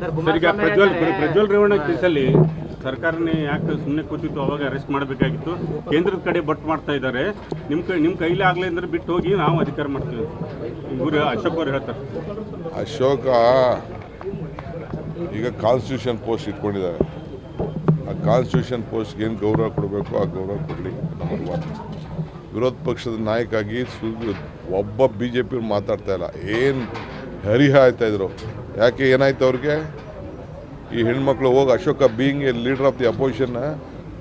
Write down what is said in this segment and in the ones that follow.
Sir ಈಗ ಪ್ರಜ್ವಲ್ ಪ್ರಜ್ವಲ್ ರೇವಣ್ಣ ಕೇಸಲ್ಲಿ ಸರ್ಕಾರನೇ ಯಾಕೆ ಸುಮ್ಮನೆ ಕೂತಿತ್ತು ಅವಾಗ ಅರೆಸ್ಟ್ ಮಾಡಬೇಕಾಗಿತ್ತು. ಕೇಂದ್ರದ ಕಡೆ ಬಟ್ ಮಾಡ್ತಾ ಇದ್ದಾರೆ. ನಿಮ್ಮ ಕೈ ನಿಮ್ಮ ಕೈಲೇ ಆಗಲಿ ಅಂದ್ರೆ ಬಿಟ್ಟು ಹೋಗಿ ನಾವು ಅಧಿಕಾರ ಮಾಡ್ತೀವಿ. ಗುರು ಅಶೋಕ್ ಅವ್ರು ಹೇಳ್ತಾರೆ. ಅಶೋಕ ಈಗ ಕಾನ್ಸ್ಟಿಟ್ಯೂಷನ್ ಪೋಸ್ಟ್ ಇಟ್ಕೊಂಡಿದ್ದಾರೆ. ಆ ಕಾನ್ಸ್ಟಿಟ್ಯೂಷನ್ ಪೋಸ್ಟ್ಗೆ ಏನು ಗೌರವ ಕೊಡಬೇಕು ಆ ಗೌರವ ಕೊಡಲಿ. ನಂಬರ್ ಒನ್ ವಿರೋಧ ಪಕ್ಷದ ನಾಯಕಾಗಿ ಸು ಒಬ್ಬ ಬಿ ಜೆ ಪಿ ಮಾತಾಡ್ತಾ ಇಲ್ಲ. ಏನು ಹರಿಹ ಆಯ್ತಾ ಇದ್ರು. ಯಾಕೆ ಏನಾಯ್ತು ಅವ್ರಿಗೆ? ಈ ಹೆಣ್ಮಕ್ಳು ಹೋಗಿ Ashoka being a leader of the ಅಪೋಸಿಷನ್ನ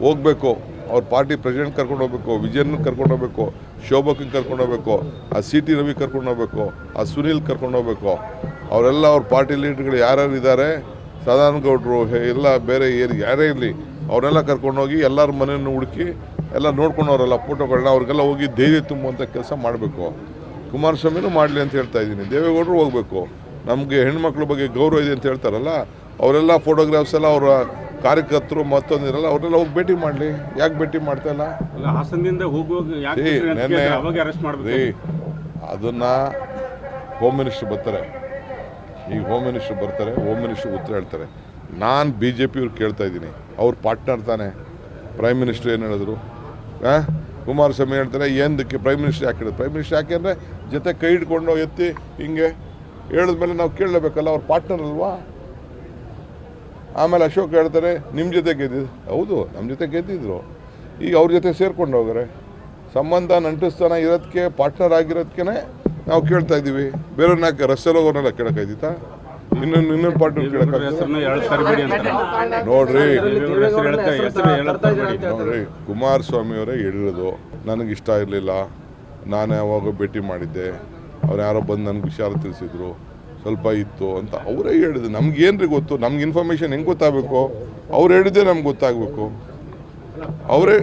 ಹೋಗಬೇಕು. ಅವ್ರ ಪಾರ್ಟಿ ಪ್ರೆಸಿಡೆಂಟ್ ಕರ್ಕೊಂಡು ಹೋಗ್ಬೇಕು, ವಿಜಯನ್ ಕರ್ಕೊಂಡು ಹೋಗ್ಬೇಕು ಶೋಭಕ್ ಕರ್ಕೊಂಡು ಹೋಗ್ಬೇಕು, ಆ ಸಿ ಟಿ ರವಿ ಕರ್ಕೊಂಡು ಹೋಗ್ಬೇಕು, ಆ ಸುನೀಲ್ ಕರ್ಕೊಂಡು ಹೋಗ್ಬೇಕು. ಅವರೆಲ್ಲ ಅವ್ರ ಪಾರ್ಟಿ ಲೀಡರ್ಗಳು ಯಾರ್ಯಾರು ಇದ್ದಾರೆ ಸದಾನಂದ ಗೌಡರು ಎಲ್ಲ ಬೇರೆ ಏನು ಯಾರೇ ಇರಲಿ ಅವರೆಲ್ಲ ಕರ್ಕೊಂಡೋಗಿ ಎಲ್ಲರ ಮನೆಯನ್ನು ಹುಡುಕಿ ಎಲ್ಲ ನೋಡ್ಕೊಂಡವ್ರಲ್ಲ ಫೋಟೋಗಳನ್ನ ಅವ್ರಿಗೆಲ್ಲ ಹೋಗಿ ಧೈರ್ಯ ತುಂಬುವಂಥ ಕೆಲಸ ಮಾಡಬೇಕು. ಕುಮಾರಸ್ವಾಮಿನೂ ಮಾಡಲಿ ಅಂತ ಹೇಳ್ತಾ ಇದ್ದೀನಿ. ದೇವೇಗೌಡರು ಹೋಗಬೇಕು. ನಮಗೆ ಹೆಣ್ಮಕ್ಳ ಬಗ್ಗೆ ಗೌರವ ಇದೆ ಅಂತ ಹೇಳ್ತಾರಲ್ಲ ಅವರೆಲ್ಲ ಫೋಟೋಗ್ರಾಫ್ಸ್ ಎಲ್ಲ ಅವರ ಕಾರ್ಯಕರ್ತರು ಮತ್ತೊಂದಿರಲ್ಲ ಅವರೆಲ್ಲ ಹೋಗಿ ಭೇಟಿ ಮಾಡಲಿ. ಯಾಕೆ ಭೇಟಿ ಮಾಡ್ತಾ ಇಲ್ಲ? ಹಾಸನದಿಂದ ಹೋಗುವಾಗ ಅದನ್ನ ಹೋಮ್ ಮಿನಿಸ್ಟರ್ ಬರ್ತಾರೆ. ಈಗ ಹೋಮ್ ಮಿನಿಸ್ಟರ್ ಬರ್ತಾರೆ ಹೋಮ್ ಮಿನಿಸ್ಟರ್ ಉತ್ತರ ಹೇಳ್ತಾರೆ. ನಾನು ಬಿ ಜೆ ಪಿಯವ್ರು ಕೇಳ್ತಾ ಇದ್ದೀನಿ. ಅವ್ರ ಪಾರ್ಟ್ನರ್ ತಾನೆ. ಪ್ರೈಮ್ ಮಿನಿಸ್ಟರ್ ಏನು ಹೇಳಿದ್ರು? ಹಾಂ ಕುಮಾರಸ್ವಾಮಿ ಹೇಳ್ತಾರೆ ಏನಕ್ಕೆ ಪ್ರೈಮ್ ಮಿನಿಸ್ಟರ್ ಯಾಕೆ ಹೇಳಿದ್ರು? ಪ್ರೈಮ್ ಮಿನಿಸ್ಟರ್ ಯಾಕೆ ಅಂದರೆ ಜೊತೆ ಕೈ ಹಿಡ್ಕೊಂಡು ಎತ್ತಿ ಹಿಂಗೆ ಹೇಳಿದ್ಮೇಲೆ ನಾವು ಕೇಳಲೇಬೇಕಲ್ಲ ಅವ್ರ ಪಾರ್ಟ್ನರ್ ಅಲ್ವಾ? ಆಮೇಲೆ ಅಶೋಕ್ ಹೇಳ್ತಾರೆ ನಿಮ್ಮ ಜೊತೆ ಗೆದ್ದಿದ್ದು ಹೌದು ನಮ್ಮ ಜೊತೆ ಗೆದ್ದಿದ್ರು. ಈಗ ಅವ್ರ ಜೊತೆ ಸೇರ್ಕೊಂಡು ಹೋಗ್ರೆ ಸಂಬಂಧ ನಂಟಿಸ್ತಾನ ಇರೋದಕ್ಕೆ ಪಾರ್ಟ್ನರ್ ಆಗಿರೋದಕ್ಕೆ ನಾವು ಕೇಳ್ತಾ ಇದ್ದೀವಿ. ಬೇರೆಯವ್ರನ್ನ ರಸ್ತೆಲಿ ಹೋಗೋರ್ನೆಲ್ಲ ಕೇಳೋಕ್ಕಾಯ್ತಿತ್ತಾ ಇನ್ನೊಂದು ಇನ್ನೊಂದು ಪಾರ್ಟ್ನರ್ ಅಂತಾರೆ ನೋಡ್ರಿ. ನೋಡ್ರಿ ಕುಮಾರಸ್ವಾಮಿ ಅವರೇ ಹೇಳಿರೋದು ನನಗಿಷ್ಟ ಇರಲಿಲ್ಲ. ನಾನು ಯಾವಾಗ ಭೇಟಿ ಮಾಡಿದ್ದೆ. ಅವ್ರು ಯಾರೋ ಬಂದು ನನಗೆ ವಿಚಾರ ತಿಳಿಸಿದ್ರು, ಸ್ವಲ್ಪ ಇತ್ತು ಅಂತ ಅವರೇ ಹೇಳಿದ್ರು. ನಮ್ಗೇನ್ರಿ ಗೊತ್ತು? ನಮ್ಗೆ ಇನ್ಫಾರ್ಮೇಷನ್ ಹೆಂಗೆ ಗೊತ್ತಾಗಬೇಕು? ಅವ್ರು ಹೇಳಿದ್ದೆ ನಮ್ಗೆ ಗೊತ್ತಾಗಬೇಕು. ಅವರೇ